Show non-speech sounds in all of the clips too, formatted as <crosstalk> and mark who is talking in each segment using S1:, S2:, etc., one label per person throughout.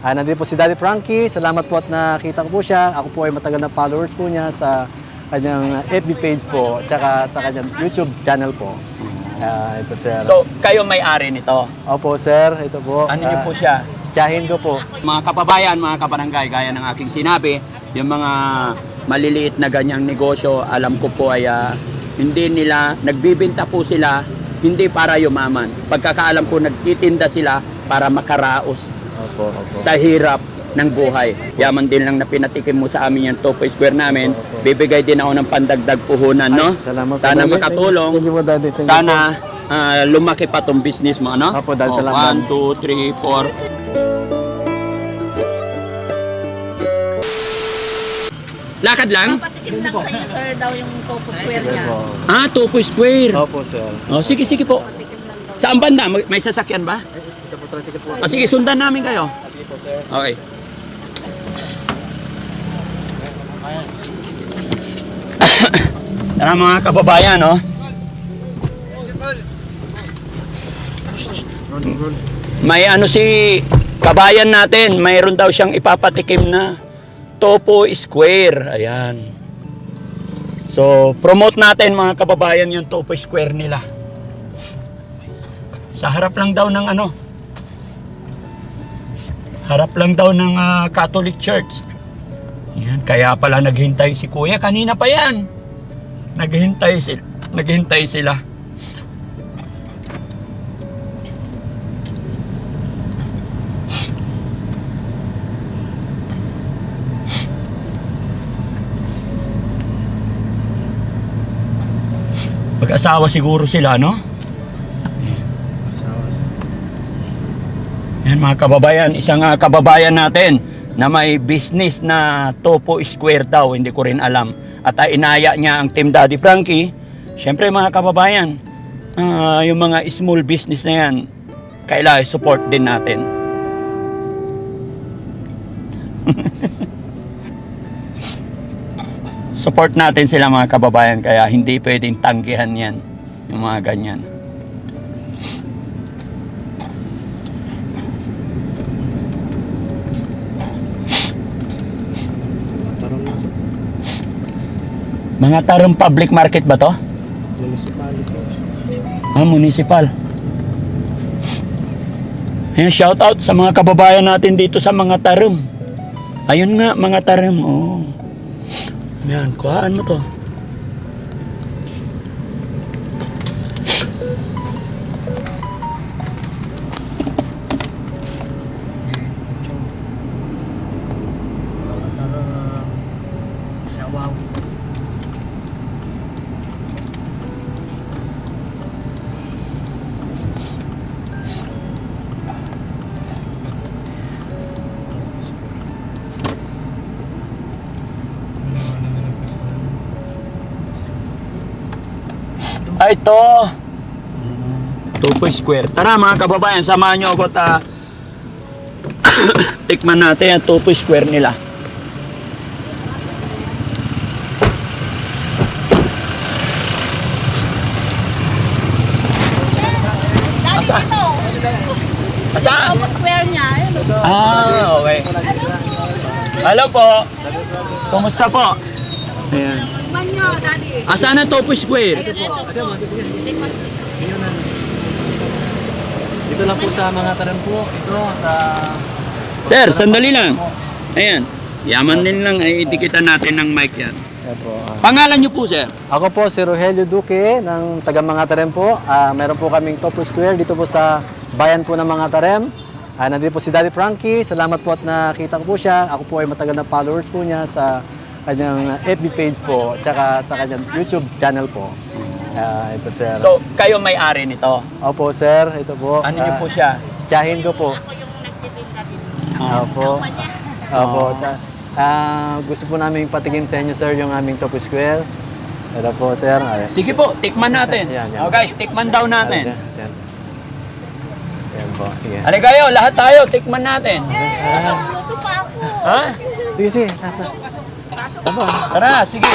S1: Ah, nandito po si Daddy Frankie. Salamat po at nakita ko po siya. Ako po ay matagal na followers po niya sa kanyang FB page po, tsaka sa kanyang YouTube channel po. Ah, ito sir.
S2: So, kayo may-ari nito.
S1: Opo sir, ito po.
S2: Ano niyo
S1: Ah,
S2: po siya?
S1: Tsahin ko po.
S2: Mga kababayan, mga kabarangay, gaya ng aking sinabi, yung mga maliliit na ganyang negosyo, alam ko po ay ah, hindi nila, nagbibinta po sila, hindi para yumaman. Pagkakaalam ko, nagtitinda sila para makaraos
S1: Opo, opo.
S2: sa hirap ng buhay. Yaman din lang na pinatikim mo sa amin yung Topo Square namin. Bibigay din ako ng pandagdag puhunan, no?
S1: Ay, salamat
S2: Sana
S1: Daddy.
S2: makatulong.
S1: Thank you po, Daddy. Thank you
S2: Sana ah, lumaki pa tong business mo, ano?
S1: Opo, Dad,
S2: Oh,
S1: salamat.
S2: One, two, three, four. Lakad lang?
S3: Patikim lang sa'yo, sir, daw yung Topo Square niya.
S2: Ah, Topo Square.
S1: Opo sir.
S2: Oh, sige, sige po. Saan banda? May may sasakyan ba?
S1: Ito po.
S2: Ah, sige, sundan namin kayo.
S1: Sige po sir.
S2: Okay. Tara mga kababayan, oh. May ano si kabayan natin, mayroon daw siyang ipapatikim na Topo Square. Ayan. So, promote natin mga kababayan yung Topo Square nila. Sa harap lang daw ng ano, harap lang daw ng ah, Catholic Church. Yan, kaya pala naghintay si Kuya. Kanina pa yan. Naghintay sila. Naghintay sila. Mag-asawa siguro sila, no? Yan mga kababayan, isang ah, kababayan natin na may business na Topo Square daw, hindi ko rin alam. At ah, inaya niya ang Team Daddy Frankie. Siyempre mga kababayan, ah, yung mga small business na yan, kailangan support din natin. <laughs> support natin sila mga kababayan kaya hindi pwedeng tanggihan yan yung mga ganyan. Mga tarong public market ba to?
S1: Municipality.
S2: Ah, municipal. Ayan, shout out sa mga kababayan natin dito sa mga tarum. Ayun nga, mga tarum. Oh. Yan, kuhaan mo to. Ito. Tupo Square. Tara mga kababayan, samahan nyo ako ta <coughs> tikman natin ang Tupo Square nila. Asa? Asaan?
S3: Topo Square niya. Oh.
S2: Ah, okay. Hello po. Kumusta po? Ayan.
S3: Niyo, daddy.
S2: Asaan ang Topo Square?
S3: Tikman.
S1: Dito lang po sa mga taran po. Ito sa...
S2: Sir, sandali lang. Ayan. Yaman din lang ay idikitan natin ng mic yan.
S1: Po. ah.
S2: Pangalan niyo po, sir?
S1: Ako po si Rogelio Duque ng taga Mga Tarem po. Ah, meron po kaming Topo Square dito po sa bayan po ng Mga Tarem. Ah, nandito po si Daddy Frankie. Salamat po at nakita ko po siya. Ako po ay matagal na followers po niya sa kanyang FB page po tsaka sa kanyang YouTube channel po. Ah, ito sir.
S2: So, kayo may-ari nito.
S1: Opo sir, ito po.
S2: Ano niyo
S1: Ah,
S2: po siya?
S1: Tsahin ko po.
S3: Ako yung nagtitinda din.
S1: Opo. Opo. Ta- Ah, gusto po namin patikim sa inyo sir yung aming Topo Square. Ito po sir. Ay-
S2: Sige po, tikman natin.
S1: Yan, yan.
S2: Oh, guys, tikman daw natin.
S1: Yan, yan. Po. Sige.
S2: Halika kayo, lahat tayo, tikman natin.
S3: Luto pa ako.
S2: Ha?
S1: Sige, sige. Tata. Taba.
S2: Tara, sige.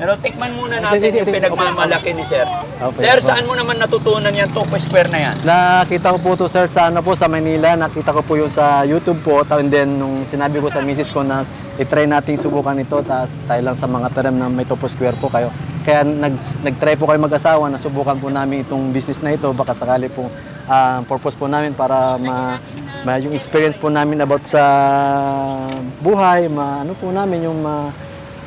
S2: Pero tikman muna natin yung pinagmamalaki ni Sir.
S1: Okay.
S2: Sir, saan mo naman natutunan yan, Topo Square na yan?
S1: Nakita ko po to sir sa ano po sa Manila, nakita ko po yung sa YouTube po, and then nung sinabi ko sa misis ko na i-try nating subukan ito, tapos tayo lang sa mga term na may Topo Square po kayo. Kaya nag, nag-try po kayo mag-asawa na subukan po namin itong business na ito, baka sakali po ah, purpose po namin para ma, ma- yung experience po namin about sa buhay, ma, ano po namin yung ma,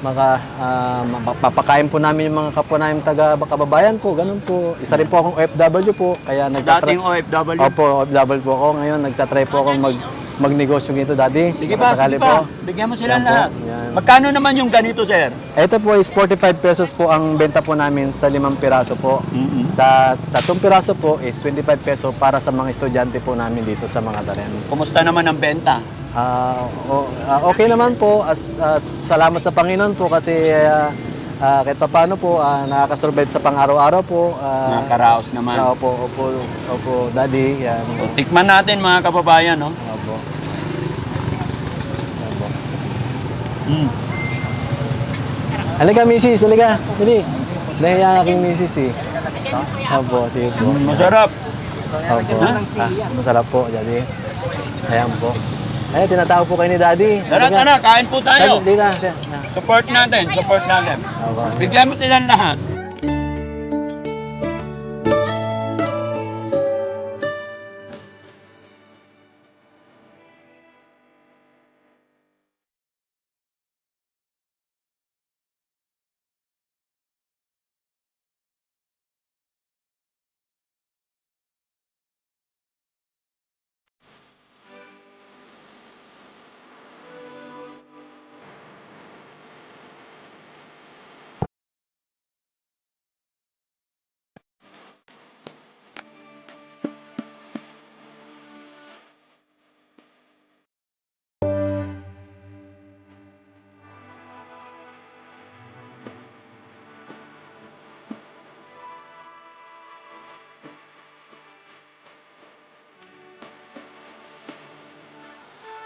S1: maka ah, mapapakain po namin yung mga kapwa namin taga kababayan po, ganun po. Isa rin po akong OFW po, kaya nagtatry
S2: Dating OFW.
S1: Opo, OFW po ako ngayon. Nagtatry po ako mag magnegosyo nito, daddy.
S2: Sige
S1: sakali
S2: sige pa. Bigyan mo sila
S1: Yan po,
S2: lahat.
S1: yan.
S2: Magkano naman yung ganito, Sir?
S1: Ito po is 45 pesos po ang benta po namin sa limang piraso po.
S2: Mm-mm.
S1: Sa tatlong piraso po is 25 peso para sa mga estudyante po namin dito sa mga taren.
S2: Kumusta naman ang benta?
S1: O- ah, okay naman po. As, ah, salamat sa Panginoon po kasi uh, kahit pa paano po ah, nakakasurvive sa pang-araw-araw po. Uh,
S2: Nakakaraos naman.
S1: Opo, opo, opo, daddy. Yan.
S2: So, tikman natin mga kababayan, no?
S1: Opo. Opo.
S2: Mm.
S1: Halika, misis. Halika. Dali. Dahil ang aking misis eh. Opo, sige po.
S2: Mm, Masarap.
S1: Opo. Ah, masarap po, daddy. Ayan po. Ayan, tinatawag po kayo ni daddy.
S2: Tara, tara, kain po tayo.
S1: Na. dali.
S2: Support natin, support natin. Bigyan mo silang lahat.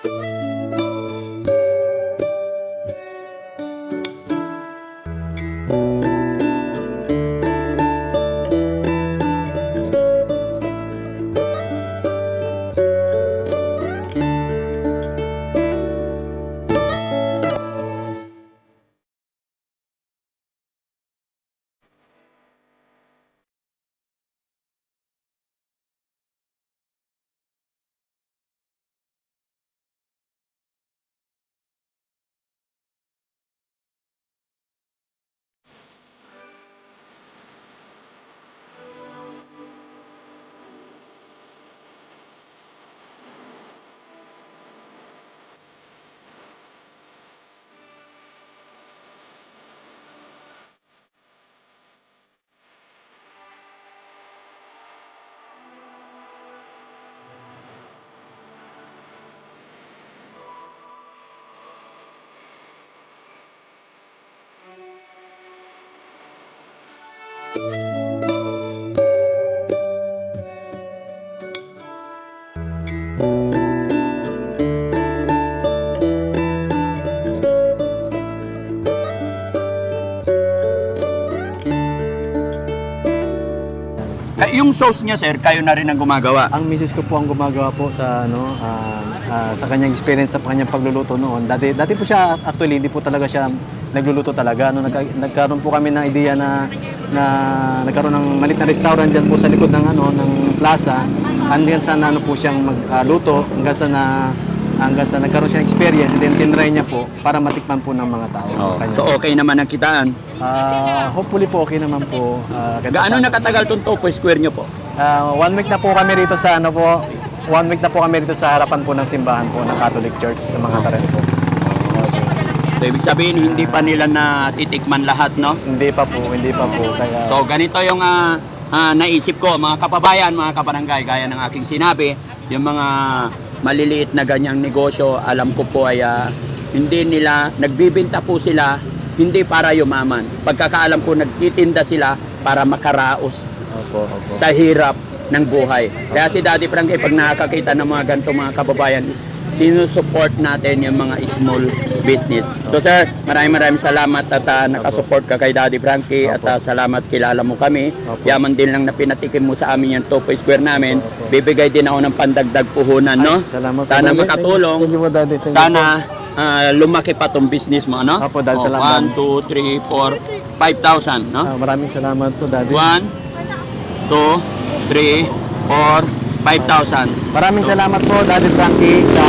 S2: Ka- Yung sauce niya, sir, kayo na rin ang gumagawa.
S1: Ang misis ko po ang gumagawa po sa ano ah, ah, sa kanyang experience sa kanyang pagluluto noon. Dati dati po siya actually hindi po talaga siya nagluluto talaga. No, nagka, nagkaroon po kami ng idea na na nagkaroon ng malit na restaurant diyan po sa likod ng ano ng plaza. Hanggang sa ano po siyang magluto hanggang sa na hanggang sa nagkaroon siya ng experience then tinry niya po para matikman po ng mga tao.
S2: Oh,
S1: Kanya.
S2: so okay naman ang kitaan.
S1: Ah, hopefully po okay naman po. Ah, kahit
S2: Gaano nakatagal tong Topo Square nyo po?
S1: Ah, one week na po kami rito sa ano po, one week na po kami rito sa harapan po ng simbahan po ng Catholic Church ng mga Karen po.
S2: So, ibig sabihin, hindi pa nila na titikman lahat, no?
S1: Hindi pa po, hindi pa po. Kaya,
S2: So, ganito yung ah, ah, naisip ko, mga kababayan, mga kabarangay, gaya ng aking sinabi, yung mga maliliit na ganyang negosyo, alam ko po ay ah, hindi nila, nagbibinta po sila, hindi para yumaman. Pagkakaalam ko, nagtitinda sila para makaraos
S1: opo, opo.
S2: sa hirap ng buhay. Kaya si Daddy Frankie, pag nakakakita ng mga ganito mga kababayan, is sinusupport natin yung mga small business. So sir, maraming maraming salamat at uh, nakasupport ka kay Daddy Frankie at uh, salamat kilala mo kami.
S1: Opo.
S2: Yaman din lang na pinatikim mo sa amin yung Topo Square namin. Bibigay din ako ng pandagdag puhunan, no?
S1: Salamat
S2: Sana
S1: Daddy.
S2: makatulong.
S1: Thank you po, Daddy. Thank you
S2: Sana ah, lumaki pa tong business mo, ano?
S1: Opo, Daddy,
S2: Oh,
S1: salamat.
S2: 1, 2, 3, 4, 5,000, no?
S1: Maraming salamat po, Daddy.
S2: 1, 2, 3, 4, 5,000.
S1: Maraming salamat po, Daddy Frankie, sa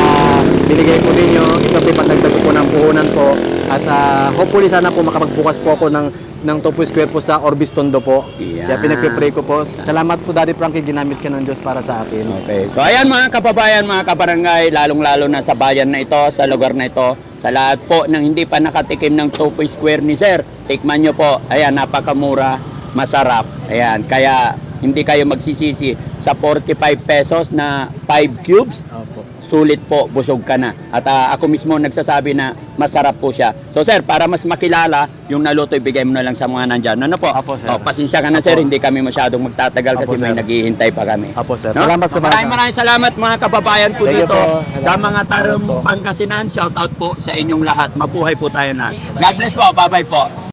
S1: binigay po ninyo. Ito po pandagdag ko po ng puhunan po. At ah, hopefully sana po makapagbukas po ako ng ng Topo Square po sa Orbis Tondo po.
S2: Yan.
S1: Kaya pinagpipray ko po. Salamat po, Daddy Frankie, ginamit ka ng Diyos para sa akin.
S2: Okay. So ayan mga kababayan, mga kabarangay, lalong-lalo na sa bayan na ito, sa lugar na ito, sa lahat po ng hindi pa nakatikim ng Topo Square ni Sir, tikman nyo po. Ayan, napakamura, masarap. Ayan, kaya hindi kayo magsisisi sa 45 pesos na 5 cubes.
S1: Opo.
S2: Sulit po, busog ka na. At ah, ako mismo nagsasabi na masarap po siya. So sir, para mas makilala, yung naluto, ibigay mo na lang sa mga nandyan. Ano po?
S1: Apo, sir.
S2: Oh, pasensya ka na
S1: Apo.
S2: sir, hindi kami masyadong magtatagal kasi
S1: Apo,
S2: may
S1: sir.
S2: naghihintay pa kami.
S1: Apo, sir.
S2: No?
S1: Salamat sa mga...
S2: Maraming maraming salamat mga kababayan ko
S1: Thank
S2: dito.
S1: po.
S2: Sa mga tarum Pangasinan, shout out po sa inyong lahat. Mabuhay po tayo na. God bless po. Bye-bye po.